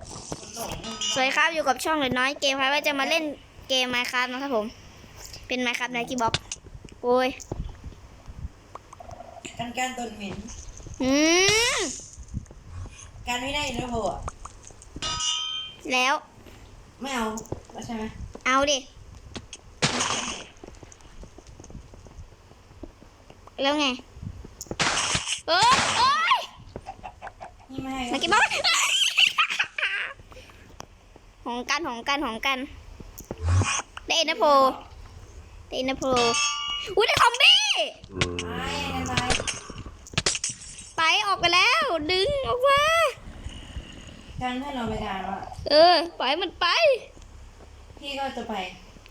สวัสดีครับอยู่กับช่องเล็กน้อยเกมครับว่าจะมาเล่นเกมไมค์ครับนะครับผม เป็นไมค์ครับในกีบ็อกโอ้ยกันการตนเหม็นอืมการไม่ได้นะโบอะแล้วไม่เอาแล้วใช่ไหมเอาดิแล้วไงเอ้ยเอ้ยนี่ไม่ให้นักกีบ็อกข องกันของกันของกันได้เอ็นนะโพได้เอ็นนะโพอุ้ยได้คอมบี้ตายกันตายไปออกไปแล้ว ดึงออกมาการให้เราไปการว่าเออปล่อยมันไป พี่ก็จะไป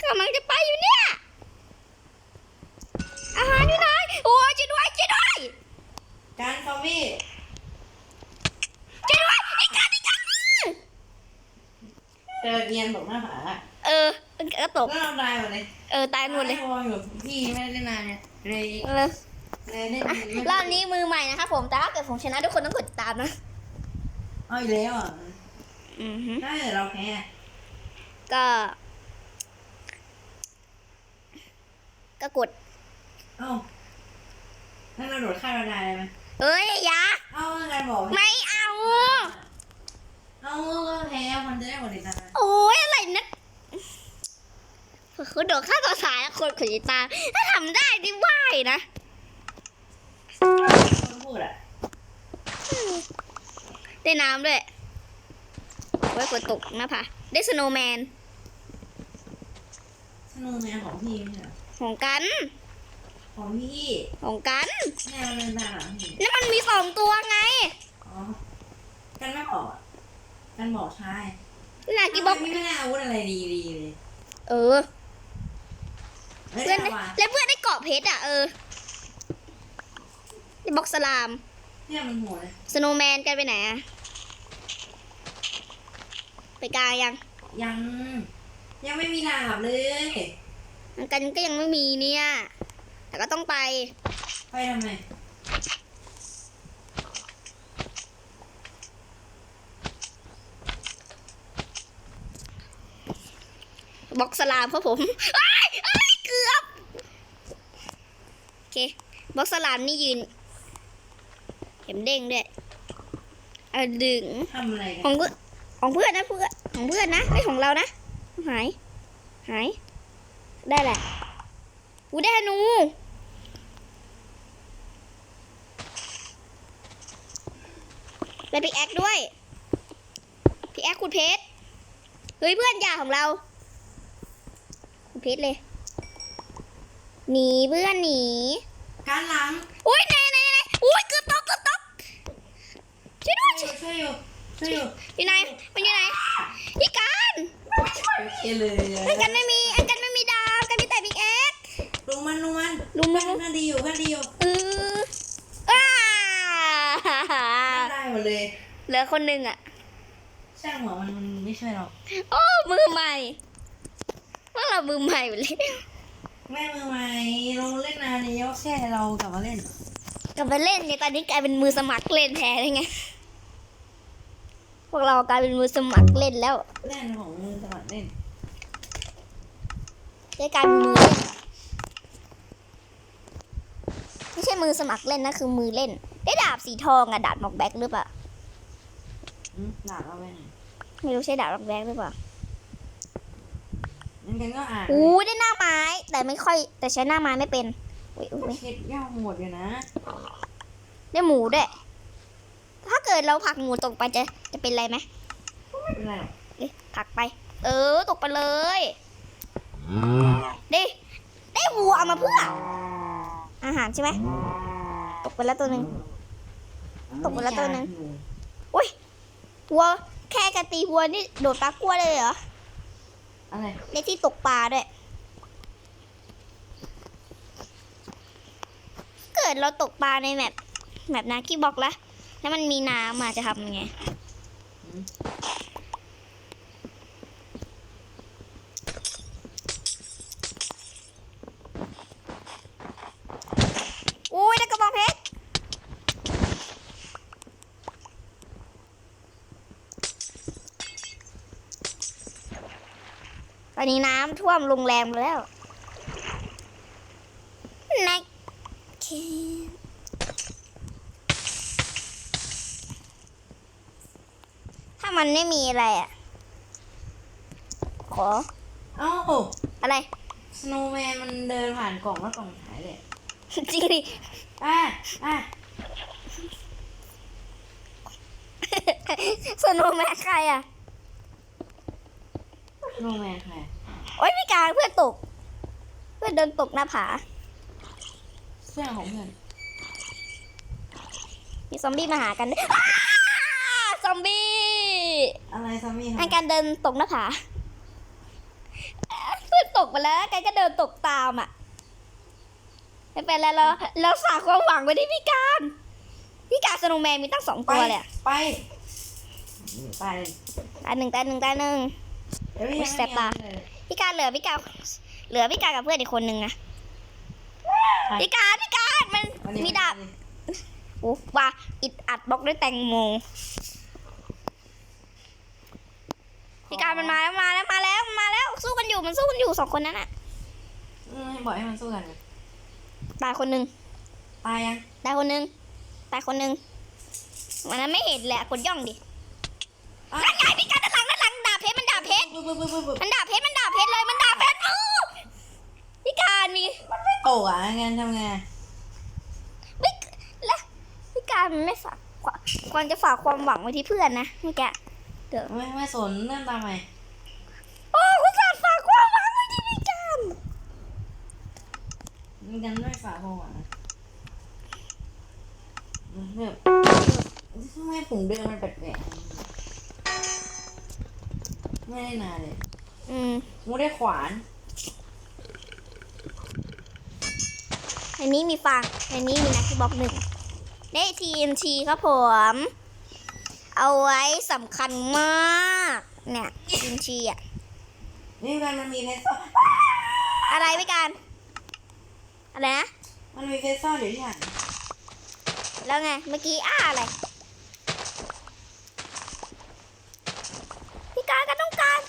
กำลังจะไปอยู่เนี่ยอาหารอยู่ไหนโอ้ยช่วยด้วยช่วยด้วยการฟอวี่ช่วยด้วยไอ้กันไอ้กัน เจอเรียนบอกหน้าผาอะเออ มันกระตกแล้วเราตายหมดเลยเออ ตายหมดเลย วออยู่พี่ไม่ได้เล่นนานเนี่ยเลยเออเลยเล่นอะรอบนี้มือใหม่นะครับผม แต่ถ้าเกิดผมชนะทุกคนต้องกดติดตามนะ เอาอีกแล้วอะอือฮึถ้าเกิดเราแพ้อะก็ ก็กด เอ้าถ้าเราโดดข้ามเราได้ไหมเอ้ยอย่าเอ้าการบอกไม่เอา เอ้าก็แพ้มันจะได้หมดติดตาม โอ้ยอะไรนะคือโดดข้ามต่อสายแล้วคนขดติดตามถ้าทำได้ดิไหวนะคนพูดอะได้น้ำด้วยไว้กดตกหนะพะได้สโนว์แมนสนุกแมนของพี่ไม่ใช่เหรอของกัน ของพี่ของกันแม่มันเป็นตาหลังพี่แล้วมันมีสองตัวไง อ๋อ กันไม่บอกอะกันบอกใช่ นากีบอกพี่ไม่ได้อาวุธอะไรดีดีๆเลยเออเฮ้ยเพื่อนเอาว่ะแล้วเพื่อนได้เกาะเพชรอะเออได้บ็อกสลาม เนี่ยมันโหัวเลยสโนว์แมนกันไปไหนอะไปกลางยังยัง ยังไม่มีดาบเลยมันกันก็ยังไม่มีเนี่ย แต่ก็ต้องไป ไปทำไม บ็อกสลามครับผมเอ้ยเอ้ยเกือบโอเคบ็อกสลามนี่ยืนเข็มเด้งด้วยเอาดึงทำอะไรขกัอนงเพื่อนของเพื่อนนะเพื่อนของเพื่อนนะไม่ของเรานะ หาย หาย ได้แหละอูได้ธนูและพิกแอคด้วยพิกแอคคุณเพชรเฮ้ยเพื่อนอย่าของเราคุณเพชรเลย หนีเพื่อนหนีการหลังอุ้ยไหนไหนไหนอุ้ยเกือบตกเกือบตกช่วยด้วยช่วยช่วยอยู่ช่วยอยู่อยู่ไหนมันอยู่ไหนพี่การโอเคเลยอันกันไม่มีอันกันไม่มีดาวกันมีแต่บิ๊กเอ็กลุงมันลุงมันลุมลุมกันดีอยู่กันดีอยู่เอออ้าได้หมดเลยเหลือคนหนึ่งอะช่างหัวมันมันไม่ช่วยหรอกโอ้มือใหม่พวก เรามือใหม่หมดเลยแม่มือใหม่เราเล่นนานแล้วแค่เรากลับมาเล่น กลับมาเล่นเนี่ยตอนนี้กลายเป็นมือสมัครเล่นแทนเลยไงพวกเรากลายเป็นมือสมัครเล่นแล้วเล่นของมือสมัครเล่นได้กลายเป็นมือเล่นไม่ใช่มือสมัครเล่นนะคือมือเล่น ได้ดาบสีทองอะดาบหมอกแบ็กหรือเปล่าอืมหลับเอาไปไหนไม่รู้ใช่ดาบหมอกแบ็กหรือเปล่า งั้นกันก็อ่านอู้ได้หน้าไม้ แต่ไม่ค่อย แต่ใช้หน้าไม้ไม่เป็นอุ๊ยอุ๊ยเช็ดย่าหมดอยู่นะ ได้หมูด้วย ถ้าเกิดเราผลักหมูตกไปจะจะเป็นไรไหมไม่เป็นไรหรอกเอ๊ะผลักไป เออ ตกไปเลยได้ได้วัวเอามาเพื่อ อาหารใช่ไหมตกไปแล้วตัวหนึ่งตกไปแล้วตัวหนึ่งวัวแค่การตีวัวนี่โดดปลากลัวเลยเหรอ อะไร ในที่ตกปลาด้วย เกิดเราตกปลาในแมปแมปนาคีบอกละแล้วมันมีน้ำมาจะทำยังไง อุ้ยได้กระบองเพชร อนนี้น้ำท่วมโรงแรมแล้วนักถ้ามันไม่มีอะไรอะ ขอ เอ้าอะไร สโนว์แมนมันเดินผ่านกล่องแล้วกล่องหายเลย จริงดิ อะ อะสโนว์แมนใครอะสโนว์แมนใคร โอ๊ยพี่การเพื่อนตก เพื่อนเดินตกหน้าผาเพื่อนของเพื่อนมีซอมบี้มาหากันด้วยอ้าซอมบี้อะไรซอมบี้ทำไมให้การเดินตกหน้าผาเพื่อนตกไปแล้วการก็เดินตกตามอะไม่เป็นไรเราเราฝากความหวังไว้ที่พี่การพี่การสโนว์แมนมีตั้งสองไปตัวเลยอะไปไปตาหนึ่งตาหนึ่งตาหนึ่ง เดี๋ยวพี่อุ๊ยังยไม่แสบตามีอะไรเลย พี่การเหลือพี่การเหลือพี่การกับเพื่อนอีกคนนึงนะไปพี่การพี่การมันวันนี้มีดาบโอ้ว่าอิดอัดบล็อกด้วยแตงโมพี่การมันมาแล้วมาแล้วมาแล้วมาแล้วสู้กันอยู่มันสู้กันอยู่สองคนนั้นอะอืมให้บอกให้มันสู้กันไงตายคนหนึ่งตายยังตายคนหนึ่งตายคนหนึ่งวันนั้นไม่เห็นแหละกดย่องดิอะนั่นไงพี่การด้านหลังด้านหลังดาบเพชรมันดาบเพชรปึ๊บปึ๊บปึ๊บปึ๊บปึ๊บมันดาบเพชรมันดาบ เพชรเลยมันดาบเพชรเอ้าพี่การมีโตอะงั้นทำไงพี่และพี่การมันไม่ฝากควควรจะฝากความหวังไว้ที่เพื่อนนะพี่แกเดี๋ยวไม่ไม่สนเรื่องตามไปโอ้คุณสาฝากความหวังไว้ที่พี่การมันกันไม่ฝากความหวังแบบทำไมผมเดินมันแปลกๆไม่ได้นานเลย อืม มูได้ขวานในนี้มีฟางในนี้มีนักที่บล็อกหนึ่ง ได้ TNT ครับผม เอาไว้สำคัญมาก เนี่ย TNT อะ นี่กันมันมีเพชรอะไรพี่การ อะไรนะ มันมีเพชรซ่อนอยู่ที่ไหนแล้วไง เมื่อกี้อ้าอะไร พี่การก็ต้องการฟ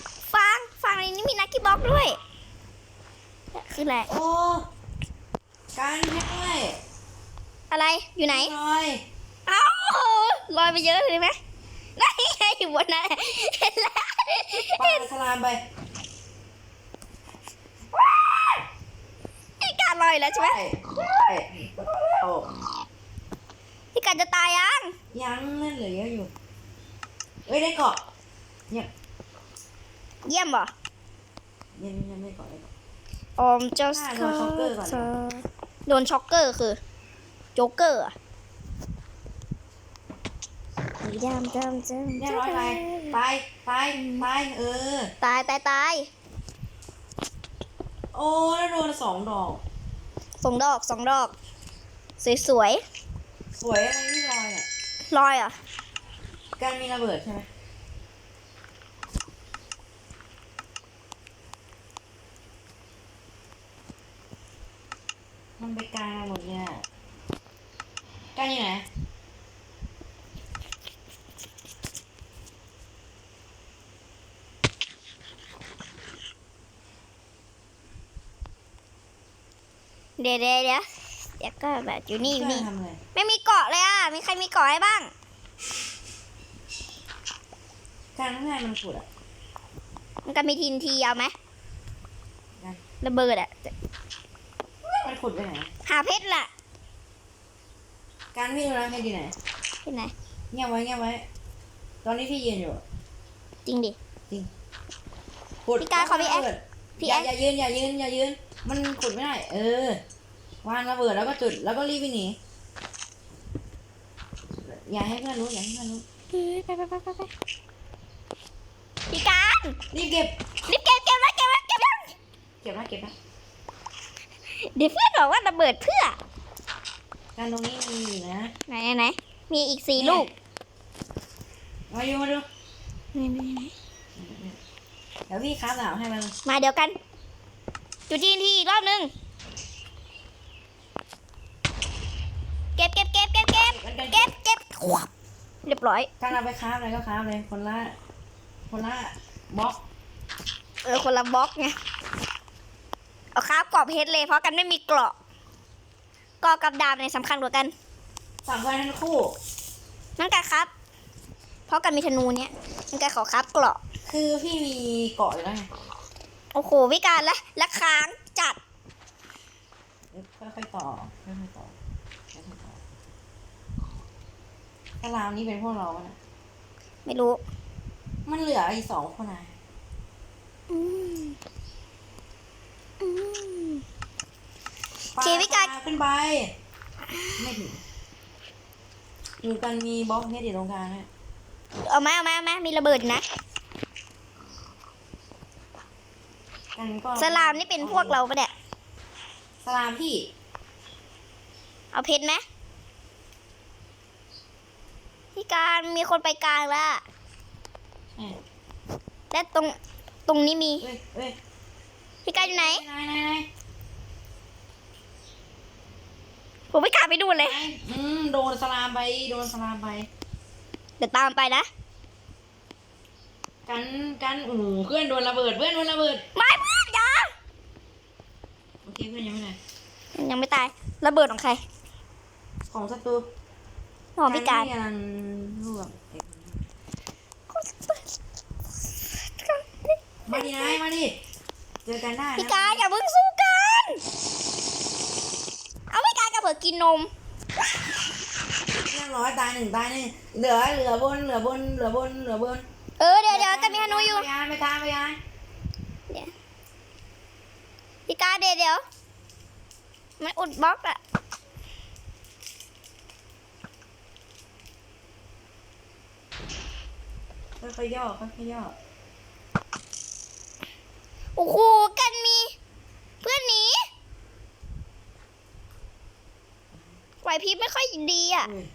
างฟางในนี้มีนักที่บล็อกด้วย คืออะไร โอ้การเพชรด้วยอะไร อยู่ไหน ลอยเอ้าลอยไปเยอะเลยไหมนั่นไงอยู่บนนั้นเห็นแล้วปลาสลามไปพี่การลอยแล้วใช่ไหมไปไปโอ้พี่การจะตายยัง ยังเล่นเหลือเยอะอยู่เอ้ยได้เกาะเนี่ยเยี่ยมบ่ ยังยังไม่กาะได้เกาะออมจะอ่าโดนช็อกเกอร์ก่อนนะโดนช็อกเกอร์คือโจ๊กเกอร์อะสีดำดำดำเรียบร้อยไปตายตายตายเออ ตายตายตายโอ้แล้วโดนสองดอก สองดอกสองดอก สวยสวยสวยอะไรที่ลอยอะ ๆลอยเหรอะ การมีระเบิดใช่ไหม มันไปกลางมาหมดเนี่ยการอยู่ไหนเดี๋ยวเดี๋ยวเดี๋ยวเดี๋ยวก็แบบอยู่นี่อยู่เพื่อนี่นทำอะไรไม่มีเกาะเลยอะ มีใครมีเกาะให้บ้างการทำงานมันขุดอะ มันก็มีทีนทีเอาไหมได้ระเบิดอะมัน ขุดไปไหน หาเพชรล่ะการพี่ดูนะให้ดีไหน ที่ไหน เงียบไว้เงียบไว้ ตอนนี้พี่ยืนอยู่ จริงดิขุดพี่การขอพี่แอ๊กระเบิดพี่อย่าแอ๊ก อย่ายืนอย่ายืนอย่ายืน มันขุดไม่ได้ เออ วางระเบิดแล้วก็จุดแล้วก็รีบวิ่งหนี อย่าให้เพื่อนรู้อย่าให้เพื่อนรู้เฮ้ยไปไปไปไปไปพี่การรีบเก็บ รีบเก็บเก็บไว้เก็บไว้เก็บไว้เก็บนะเก็บนะ เดี๋ยวเพื่อนบอกว่าระเบิดเพื่อการตรงนี้มีอยู่นะไหนไหนไหนมีอีกสี่ลูกมาดูมาดูไหนไหนไหนเดี๋ยวพี่ค้าสาวให้มันมาเดี๋ยวกัน จุดทีนทีอีกรอบหนึง เก็บเก็บเก็บเก็บเก็บมันกันเก็บเก็บเรียบร้อยการเอาไปค้าอะไรก็ค้าเลยคนละคนละบล็อก เออคนละบล็อกไง เอาครับกรอบเพชรเลย เพราะกันไม่มีเกราะเกราะกับดาบเนี่ยสำคัญกว่ากันสามคนทั้งคู่นั่นกันครับ เพราะกันมีธนูเนี่ยนั่นกันขอครับเกราะ คือพี่มีเกาะอยู่แล้วไงโอ้โหวิการและและค้างจัดเดี๋ยวค่อยๆต่อค่อยๆต่อค่อยๆต่อตารางนี้เป็นพวกเราปะเนี่ยไม่รู้ มันเหลืออีกสองคนนะอืมอืมโอ เคพี่การปลขึ้นไป ไม่ถึงอยู่กันมีบล็อกเนี่ยเดี๋ยวตรงกลางเนี่ยเอาไหมเอาไหมเอาไหมมีระเบิดนะกันก็สลามนี่เป็นพวกเราปะเนี่ยสลามพี่ เอาเพชรไหมพี่การมีคนไปกลางแล้วใช่และตรงตรงนี้มีเอ้ยเอ้ย พี่การอยู่ไหนไหนไหนไหนผมไม่กล้าไปดูเลยไหนอืมโดนสลามไป โดนสลามไป เดี๋ยวตามไปนะ กันกันโอ้โหเพื่อนโดนระเบิด เพื่อนโดนระเบิด ไม่เพื่อนอย่าโอเคเพื่อนยังไม่ไหนยังไม่ตาย ระเบิดของใคร ของศัตรูของพี่การนี่กำลังร่วงเอ๊ะมาดินายมาดิ เจอกันได้นะพี่การอย่าเพิ่งสู้กัน เอาพี่การกับเผื่อกินนม เรียบร้อยตายหนึ่งตายหนึ่งเหลือเหลือบนเหลือบนเหลือบนเหลือบนเออเดี๋ยวเดี๋ยวกันมีธนูอยู่ ไปยานไปทางไปยานพี่การเดี๋ยวเดี๋ยวมันอุดบล็อกอะค่อยๆย่อค่อยๆย่อ โอ้โหกันมี เพื่อนหนีไหวพริบไม่ค่อยดีอะอุ้ย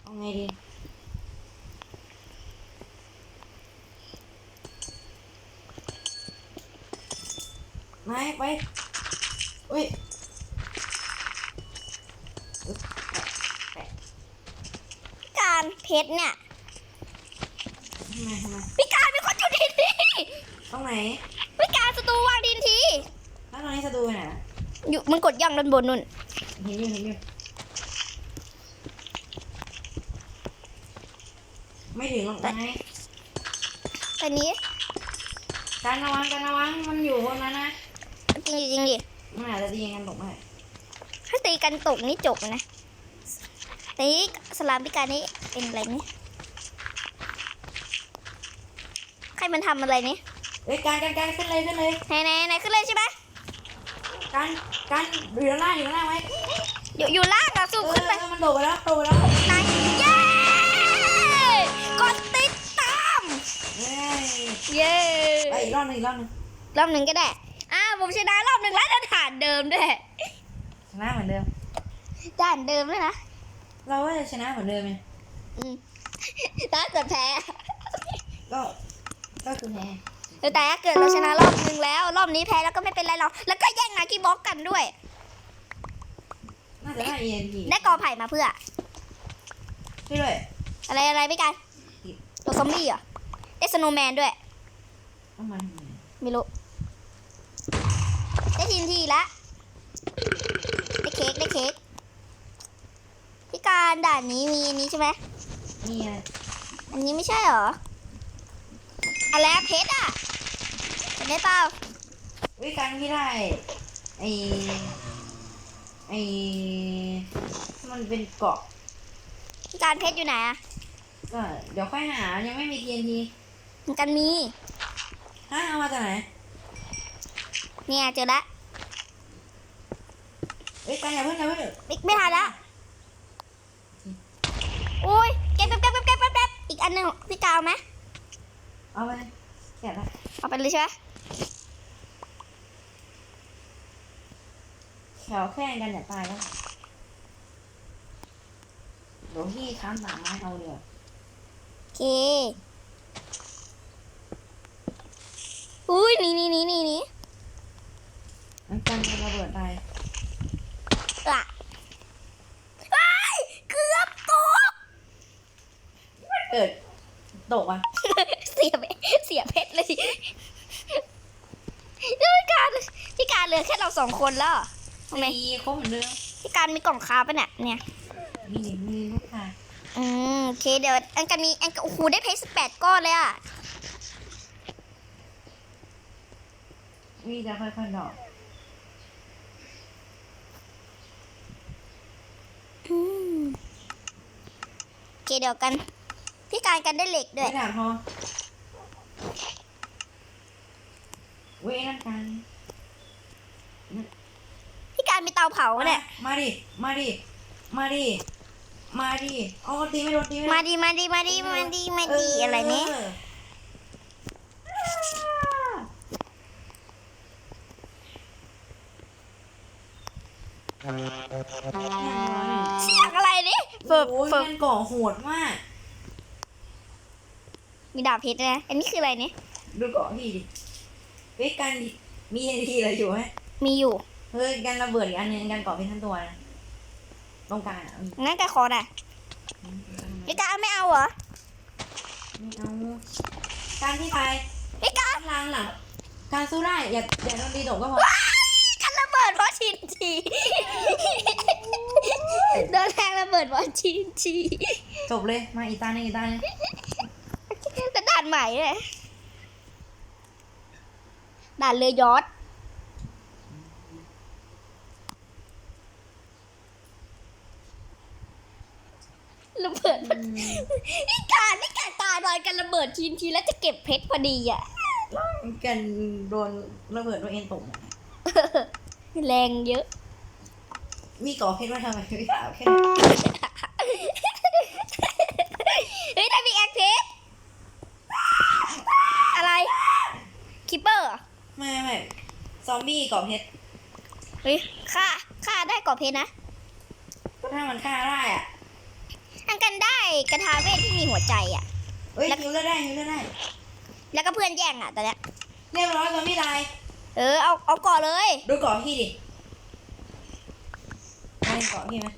เอาไงดีนายไปอุ้ยการเพชรเนี่ย ทำไมทำไมพี่การมีคนอยู่ที่นี่ตรงไหนพี่การสตูวางดินทีแล้วตอนนี้ศัตรูไปไหนล่ะอยู่มันกดย่องด้านบนนู่นเห็นอยู่เห็นอยู่ไม่ถึงหรอกนายแต่นี้การระวังการระวังมันอยู่บนนั้นนะจริงดิจริงดิมันอาจจะตีกันตกได้ถ้าตีกันตกนี่จบนะแต่นี่สลามพิการนี่เป็นอะไรนี่ใค รมันทำอะไรนี่เอ้ยการการการขึ้นเลยขึ้นเลยไหนไหนไหนขึ้นเลยใช่ไหมการการอยู่ด้านล่างอยู่ด้านล่างไว้อยู่อยู่ล่างอะเอสู้อขึ้นไปเออมันโดดไปแล้วโดดไปแล้วไหนเย้กดติดตามเอ้ยเย้ไปอีกรอบหนึงอีกรอบหนึงรอบหนึ่งก็ได้อ่าผมชนะรอบหนึ่งแล้วจะฐานเดิมด้วยชนะเหมือนเดิมด่านเดิมด้วยนะเราว่าจะชนะเหมือนเดิมไงอืมถ้าเกิดแพ้ก็ ก็คือแพ้แต่ถ้าเกิดเราชนะรอบหนึ่งแล้ว รอบนี้แพ้แล้วก็ไม่เป็นไรเราแล้วก็แย่งนากีบล็อกกันด้วย น่าจะได้ ENT ได้กอไผ่มาเพื่อ ช่วยด้วยอะไรอะไรพี่กันตัวซอมบี้เหรอได้สโนว์แมนด้วยเอามันทำไมไม่รู้ ได้ทีนทีละได้เค้กได้เค้กพี่การด่านนี้มีอันนี้ใช่ไหมนี่ไงอันนี้ไม่ใช่เหรอ อะไรอะเพชรอะเห็นได้เปล่าวิการที่ได้ไอไอมันเป็นเกาะพี่การเพชรอยู่ไหนอะก็เดี๋ยวค่อยหายังไม่มี TNT มันกันมีฮะเอามาจากไหนเนี่ยเจอละเอ้ยการอย่าเพิ่งอย่าเพิ่งไม่ไม่ทันละโอ้ยเก็บเก็บเก็บเก็บเก็บเก็บเก็บอีกอันหนึ่งพี่กาวไหม เอาไปแกะละเอาไปเลยใช่ไหมแถวแข่งกันอย่าตายแล้วเดี๋ยวพี่ค้ำสามไม้เอาเดี๋ยวโอเค อุ้ยหนี่นี่นี่นี่นี่มันกันจะระเบิดตายอะว้ายเกือบตก เกิดตกอะ เสียเพเสียเพชรเลยพี่การพี่การเหลือแค่เราสองคนแล้วเหรอทำไมตีครบเหมือนเดิมพี่การมีกล่องคาปะเนี่ยเนี่ย มีหนึ่งมีลูกค่ะอืมโอเคเดี๋ยวอันกันมีอันโอ้โหได้เพชรสิบแปดก้อนเลยอะมีจะค่อยๆดอกอืมโอเคเดี๋ยวกัน พี่การกันได้เหล็กด้วย ไม่ถามพอ เว้ยนั่นกันพี่การมีเตาเผาเนี่ย มาดิ มาดิ มาดิ มาดิอ๋อตีไม่โดนตีไม่โดนมาดีมาดีมาดีมาดีมาดีอะไรเนี่ยเสียงอะไรนี่เฟิบโอ้ยเฟิบมันก่อโหดมาก มีดาบเพชรนะ อันนี้คืออะไรเนี่ย ดูเกาะพี่ดิ เฮ้ยกันดิมีทีอะไรอยู่ไหมมีอยู่ เฮ้ยกันระเบิดอีกอันหนึงกันเกาะเป็นทั้งตัวนะตรงกลางอะงั้นก็ขอน่ะพี่การไม่เอาเหรอไม่เอาการที่ไปพี่การหลังหลังการสู้ได้อย่าอย่าโดนตีตกก็พอกันระเบิดเพราะชินจีโดนแทงระเบิดเพราะชินจีจบเลยมาอีกตาหนึงอีกตาหนึงแต่ด่านใหม่เลย ด่านเรือยอทระเบิดมันพี่การพี่การตายโดนกันระเบิดทีนทีแล้วจะเก็บเพชรพอดีอะกันโดนระเบิดตัวเองตกหมดแรงเยอะ มีเกาะเพชรไว้ทำไมไม่ถามแค่ เฮ้ยได้บิ๊กแอคเพชรอะไรคิปเปอร์ ไม่ไม่ซอมบี้ เกาะเพชรเฮ้ยฆ่าฆ่าได้ก่อเพชรนะก็ถ้ามันฆ่าได้อะอันกันได้กระทาเวทที่มีหัวใจอะเอ้ยฮิวเลือดได้ฮิวเลือดได้ แล้วก็เพื่อนแย่งอะตอนเนี้ยเรียบร้อยซอมบี้ตายเออเอาเอาก่อนเลย ดูเกาะพี่ดิไม่เกาะพี่ไหม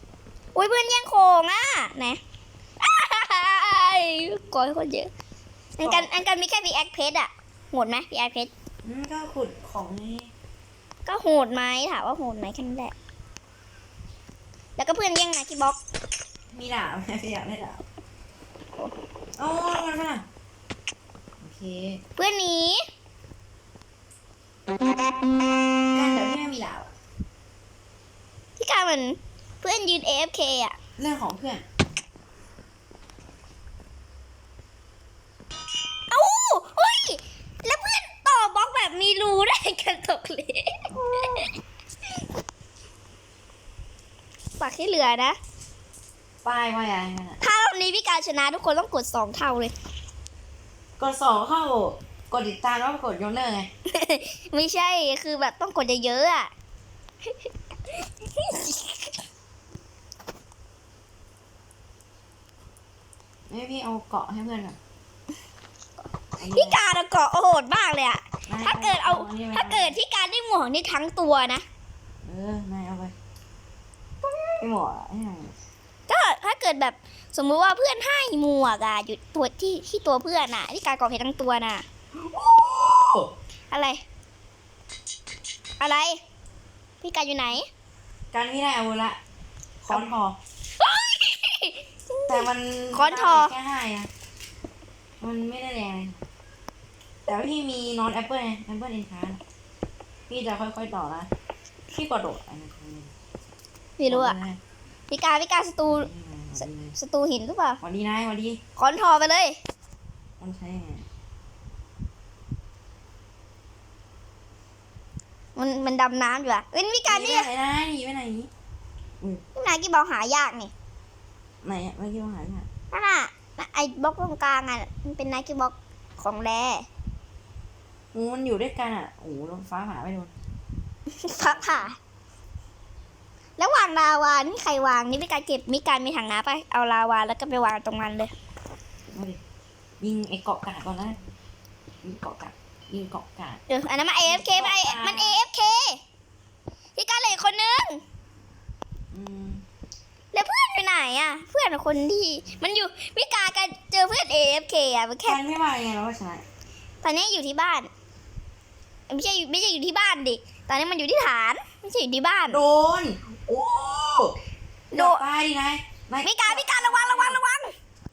อุ้ยเพื่อนแย่งโคงอะไหนอ้ายก่อนคนเยอะอันกันอันกันมีแค่บิ๊กแอคเพชรอะโหดไหมบิ๊กแอคเพชร อืมก็ขุดของนี่ ก็โหดไหมถามว่าโหดไหมแค่นั้นแหละ แล้วก็เพื่อนแย่งนะที่บล็อก มีดาบไหมพี่อยากได้ดาบโอ้มันมาโอเคเพื่อนหนีการแต่พี่ไม่มีดาบอะที่การเหมือนเพื่อนยืน AFK อะ เรื่องของเพื่อน เอ้าเฮ้ย แล้วเพื่อนต่อบล็อกแบบมีรูได้กันตกเลย ฝากให้เหลือนะ ป้ายว่าอะไรกันอะถ้ารอบนี้พี่การชนะทุกคนต้องกดสองเท่าเลย กดสองเข้ากดติดตามแล้วกดยกเลิกไงไม่ใช่คือแบบต้องกดเยอะๆอะ ไม่พี่เอาเกาะให้เพื่อนก่อนอันนี้พี่การอะเกาะโหดมากเลยอะนยถ้าเกิดเอานนี้ไปถ้าเกิดพี่การได้หมวกนี่ทั้งตัวนะ เออนายเอาไปไม่ หมดอะให้หน่อยก็ถ้าเกิดแบบสมมุติว่าเพื่อนให้หมวกอะอยู่ตัวที่ที่ตัวเพื่อนอะพี่การเกาะเพชรทั้งตัวน่ะ อะไร อะไร พี่การอยู่ไหน การพี่ได้อาวุธละค้อนทอ แต่มันค้อนทอแค่ห้านะมันไม่ได้แรงเลยแต่ว่าพี่มีนอนแอปเปิลไงแอปเปิลอินทานพี่จะค่อยๆต่อนะพี่กดโดดอันนั้น ไม่รู้อะพี่การพี่การสตูสสตูหินหรือเปล่า วัสดีนายสวัสดีคอนทอไปเลยต้องใช้ยังไงมันมันดำน้ำอยู่อะเอ้ยพี่การนี่หนีไปไหนนายหนีไปไหนนายกี่บอกหายากนี่ไหนอะไม่คิดว่าหายไปไหนนั่นน่ะน่ะไอ้บล็อกตรงกลางอะมันเป็นนายกี่บล็อกของแร่โอ้มันอยู่ด้วยกันอะโอ้โหฟ้าผ่าไม่โดนฟ้าผ่า แล้ววางลาวา นี่ใครวาง นี่พี่การเก็บ มีการมีถังน้ำไป เอาลาวาแล้วก็ไปวางตรงนั้นเลยมาดิยิงไอ้เกาะกาดก่อนนะยิงเกาะกาดยิงเกาะกาด เดี๋ยวอันนั้นมา AFK ไปมัน AFK พี่การเหลยคนนึง อืมเแล้วเพื่อนอยู่ไหนอะ เพื่อนคนที่ มันอยู่พี่กากันเจอเพื่อน AFK อะมันแคแค่นไม่มาไงเราก็ชนะตอนนี้อยู่ที่บ้าน ไม่ใช่ไม่ใช่อยู่ที่บ้านดิ ตอนนี้มันอยู่ที่ฐาน ไม่ใช่อยู่ที่บ้าน โดน โอ้โดโดนนตายดินายนายพี่กาพี่การะวังระวังระวัง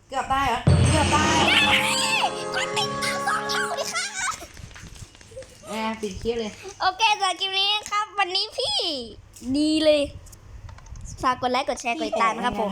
เกือบตายเหรอ เกือบตายกดติดตามสองเท่าดิค่ะแอบปิดคลิปเลย โอเคสำหรับคลิปนี้นะครับ วันนี้พี่ ดีเลย ฝากกดไลค์กดแชร์กดติดตามนะครับผม